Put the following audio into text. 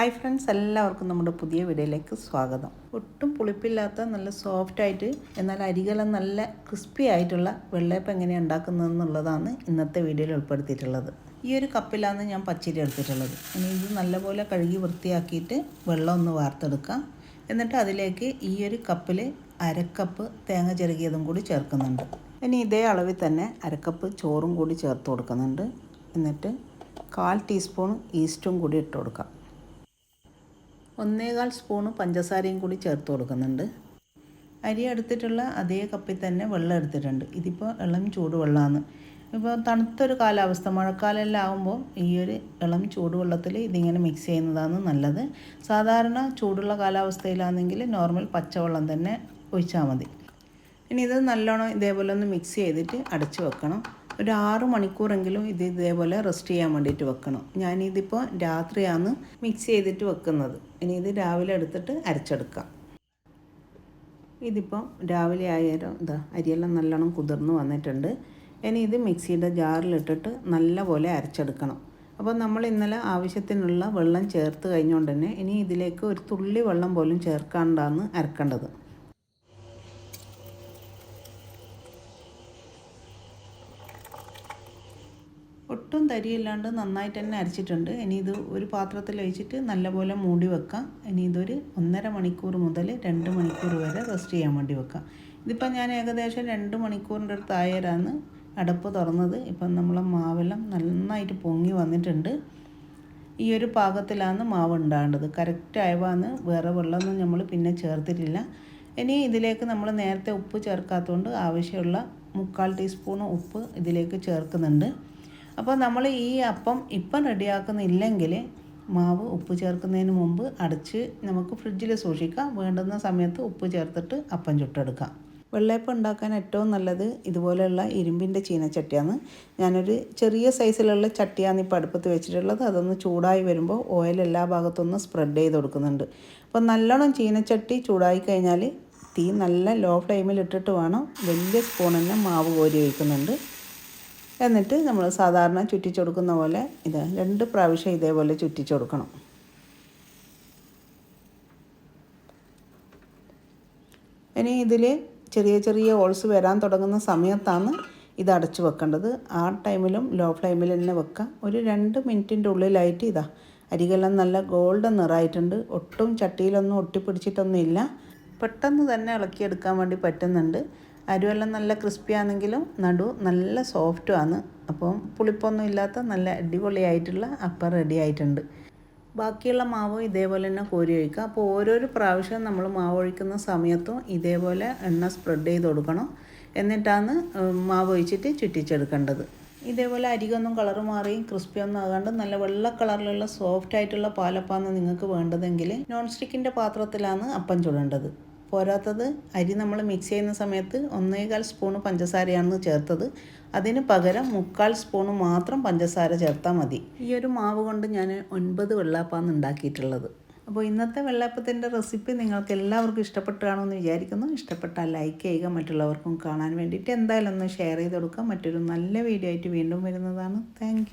Hi friends എല്ലാവർക്കും നമ്മുടെ പുതിയ വീഡിയോയിലേക്ക് സ്വാഗതം. ഒട്ടും പുളിപ്പില്ലാത്ത നല്ല സോഫ്റ്റ് ആയിട്ട് എന്നാൽ അരികല നല്ല ക്രിസ്പി ആയിട്ടുള്ള വെള്ളയപ്പം എങ്ങനെ ഉണ്ടാക്കുന്നതെന്നുള്ളതാണ് ഇന്നത്തെ വീഡിയോയിൽ ഉൾപ്പെടുത്തിയിട്ടുള്ളത്. ഈ ഒരു കപ്പിലാണ് ഞാൻ പച്ചരി എടുത്തിട്ടുള്ളത്. ഇനി ഇത് നല്ലപോലെ കഴുകി വൃത്തിയാക്കിയിട്ട് വെള്ളം ഒന്ന് വാർത്തെടുക്കാം. എന്നിട്ട് അതിലേക്ക് ഈ ഒരു കപ്പിൽ അരക്കപ്പ് തേങ്ങ ചെറുകിയതും കൂടി ചേർക്കുന്നുണ്ട്. ഇനി ഇതേ അളവിൽ തന്നെ അരക്കപ്പ് ചോറും കൂടി ചേർത്ത് കൊടുക്കുന്നുണ്ട്. എന്നിട്ട് കാൽ ടീസ്പൂൺ ഈസ്റ്റും കൂടി ഇട്ട് കൊടുക്കാം. ഒന്നേകാൽ സ്പൂണ് പഞ്ചസാരയും കൂടി ചേർത്ത് കൊടുക്കുന്നുണ്ട്. അരി എടുത്തിട്ടുള്ള അതേ കപ്പിൽ തന്നെ വെള്ളം എടുത്തിട്ടുണ്ട്. ഇതിപ്പോൾ ഇളം ചൂടുവെള്ളമാണ്. ഇപ്പോൾ തണുത്തൊരു കാലാവസ്ഥ മഴക്കാലമെല്ലാം ആകുമ്പോൾ ഈ ഒരു ഇളം ചൂടുവെള്ളത്തിൽ ഇതിങ്ങനെ മിക്സ് ചെയ്യുന്നതാണ് നല്ലത്. സാധാരണ ചൂടുള്ള കാലാവസ്ഥയിലാണെങ്കിൽ നോർമൽ പച്ചവെള്ളം തന്നെ ഒഴിച്ചാൽ മതി. ഇനി ഇത് നല്ലോണം ഇതേപോലെ ഒന്ന് മിക്സ് ചെയ്തിട്ട് അടച്ചു വെക്കണം. ഒരു ആറ് മണിക്കൂറെങ്കിലും ഇത് ഇതേപോലെ റെസ്റ്റ് ചെയ്യാൻ വേണ്ടിയിട്ട് വെക്കണം. ഞാനിതിപ്പോൾ രാത്രിയാണ് മിക്സ് ചെയ്തിട്ട് വെക്കുന്നത്. ഇനി ഇത് രാവിലെ എടുത്തിട്ട് അരച്ചെടുക്കാം. ഇതിപ്പോൾ രാവിലെ ആയാലും ഇതാ അരിയെല്ലാം നല്ലോണം കുതിർന്ന് വന്നിട്ടുണ്ട്. ഇനി ഇത് മിക്സിയുടെ ജാറിലിട്ടിട്ട് നല്ലപോലെ അരച്ചെടുക്കണം. അപ്പോൾ നമ്മൾ ഇന്നലെ ആവശ്യത്തിനുള്ള വെള്ളം ചേർത്ത് കഴിഞ്ഞുകൊണ്ട് തന്നെ ഇനി ഇതിലേക്ക് ഒരു തുള്ളി വെള്ളം പോലും ചേർക്കാണ്ടാണ് അരക്കേണ്ടത്. ഒട്ടും തരിയില്ലാണ്ട് നന്നായിട്ട് തന്നെ അരച്ചിട്ടുണ്ട്. ഇനി ഇത് ഒരു പാത്രത്തിൽ ഒഴിച്ചിട്ട് നല്ലപോലെ മൂടി വെക്കാം. ഇനി ഇതൊരു ഒന്നര മണിക്കൂർ മുതൽ രണ്ട് മണിക്കൂർ വരെ റെസ്റ്റ് ചെയ്യാൻ വേണ്ടി വെക്കാം. ഇതിപ്പോൾ ഞാൻ ഏകദേശം രണ്ട് മണിക്കൂറിന്റെ അടുത്ത് ആയരാന്ന് അടപ്പ് തുറന്നത്. ഇപ്പം നമ്മളെ മാവെല്ലാം നന്നായിട്ട് പൊങ്ങി വന്നിട്ടുണ്ട്. ഈ ഒരു പാകത്തിലാണ് മാവ് ഉണ്ടാകേണ്ടത്. കറക്റ്റ് ആയവാന്ന് വേറെ വെള്ളമൊന്നും നമ്മൾ പിന്നെ ചേർത്തിട്ടില്ല. ഇനി ഇതിലേക്ക് നമ്മൾ നേരത്തെ ഉപ്പ് ചേർക്കാത്തതുകൊണ്ട് ആവശ്യമുള്ള മുക്കാൽ ടീസ്പൂൺ ഉപ്പ് ഇതിലേക്ക് ചേർക്കുന്നുണ്ട്. അപ്പോൾ നമ്മൾ ഈ അപ്പം ഇപ്പം റെഡിയാക്കുന്നില്ലെങ്കിൽ മാവ് ഉപ്പ് ചേർക്കുന്നതിന് മുമ്പ് അടച്ച് നമുക്ക് ഫ്രിഡ്ജിൽ സൂക്ഷിക്കാം. വേണ്ടുന്ന സമയത്ത് ഉപ്പ് ചേർത്തിട്ട് അപ്പം ചുട്ടെടുക്കാം. വെള്ളയപ്പം ഉണ്ടാക്കാൻ ഏറ്റവും നല്ലത് ഇതുപോലെയുള്ള ഇരുമ്പിന്റെ ചീനച്ചട്ടിയാണ്. ഞാനൊരു ചെറിയ സൈസിലുള്ള ചട്ടിയാണ് ഇപ്പോൾ അടുപ്പത്ത് വെച്ചിട്ടുള്ളത്. അതൊന്ന് ചൂടായി വരുമ്പോൾ ഓയിൽ എല്ലാ ഭാഗത്തൊന്ന് സ്പ്രെഡ് ചെയ്ത് കൊടുക്കുന്നുണ്ട്. അപ്പോൾ നല്ലോണം ചീനച്ചട്ടി ചൂടായി കഴിഞ്ഞാൽ തീ നല്ല ലോ ഫ്ലെയിമിൽ ഇട്ടിട്ട് വേണം വലിയ സ്പൂൺ തന്നെ മാവ് കോരി ഒഴിക്കുന്നുണ്ട്. എന്നിട്ട് നമ്മൾ സാധാരണ ചുറ്റിച്ചു കൊടുക്കുന്ന പോലെ ഇത് രണ്ട് പ്രാവശ്യം ഇതേപോലെ ചുറ്റിച്ചു കൊടുക്കണം ഇനി ഇതിൽ ചെറിയ ചെറിയ ഓൾസ് വരാൻ തുടങ്ങുന്ന സമയത്താണ് ഇത് അടച്ചു വെക്കേണ്ടത്. ആ ടൈമിലും ലോ ഫ്ലെയിമിൽ തന്നെ വെക്കുക ഒരു രണ്ട് മിനിറ്റിന്റെ ഉള്ളിലായിട്ട് ഇതാ അരികെല്ലാം നല്ല ഗോൾഡൻ നിറായിട്ടുണ്ട്. ഒട്ടും ചട്ടിയിലൊന്നും ഒട്ടിപ്പിടിച്ചിട്ടൊന്നും ഇല്ല പെട്ടെന്ന് തന്നെ ഇളക്കിയെടുക്കാൻ വേണ്ടി പറ്റുന്നുണ്ട്. അരുവെല്ലാം നല്ല ക്രിസ്പി ആണെങ്കിലും നടു നല്ല സോഫ്റ്റുമാണ്. അപ്പം പുളിപ്പൊന്നും ഇല്ലാത്ത നല്ല അടിപൊളിയായിട്ടുള്ള അപ്പം റെഡി ആയിട്ടുണ്ട്. ബാക്കിയുള്ള മാവും ഇതേപോലെ തന്നെ കോരി ഒഴിക്കുക. അപ്പോൾ ഓരോരോ പ്രാവശ്യം നമ്മൾ മാവ് ഒഴിക്കുന്ന സമയത്തും ഇതേപോലെ എണ്ണ സ്പ്രെഡ് ചെയ്ത് കൊടുക്കണം. എന്നിട്ടാണ് മാവ് ഒഴിച്ചിട്ട് ചുറ്റിച്ചെടുക്കേണ്ടത്. ഇതേപോലെ അരികൊന്നും കളർ മാറിയും ക്രിസ്പി ഒന്നും ആകാണ്ട് നല്ല വെള്ള കളറിലുള്ള സോഫ്റ്റ് ആയിട്ടുള്ള പാലപ്പാന്ന് നിങ്ങൾക്ക് വേണ്ടതെങ്കിൽ നോൺ സ്റ്റിക്കിന്റെ പാത്രത്തിലാണ് അപ്പം ചുടേണ്ടത്. പോരാത്തത് അരി നമ്മൾ മിക്സ് ചെയ്യുന്ന സമയത്ത് ഒന്നേകാൽ സ്പൂണ് പഞ്ചസാരയാണ് ചേർത്തത്. അതിന് പകരം മുക്കാൽ സ്പൂണ് മാത്രം പഞ്ചസാര ചേർത്താൽ മതി. ഈ ഒരു മാവ് കൊണ്ട് ഞാൻ ഒൻപത് വെള്ളാപ്പാന്ന് ഉണ്ടാക്കിയിട്ടുള്ളത്. അപ്പോൾ ഇന്നത്തെ വെള്ളാപ്പത്തിന്റെ റെസിപ്പി നിങ്ങൾക്ക് എല്ലാവർക്കും ഇഷ്ടപ്പെട്ടാണോ കാണുമെന്ന് വിചാരിക്കുന്നു. ഇഷ്ടപ്പെട്ടാൽ ലൈക്ക് ചെയ്യുക മറ്റുള്ളവർക്കും കാണാൻ വേണ്ടിയിട്ട് എന്തായാലും ഒന്ന് ഷെയർ ചെയ്ത് കൊടുക്കുക. മറ്റൊരു നല്ല വീഡിയോ ആയിട്ട് വീണ്ടും വരുന്നതാണ്. താങ്ക്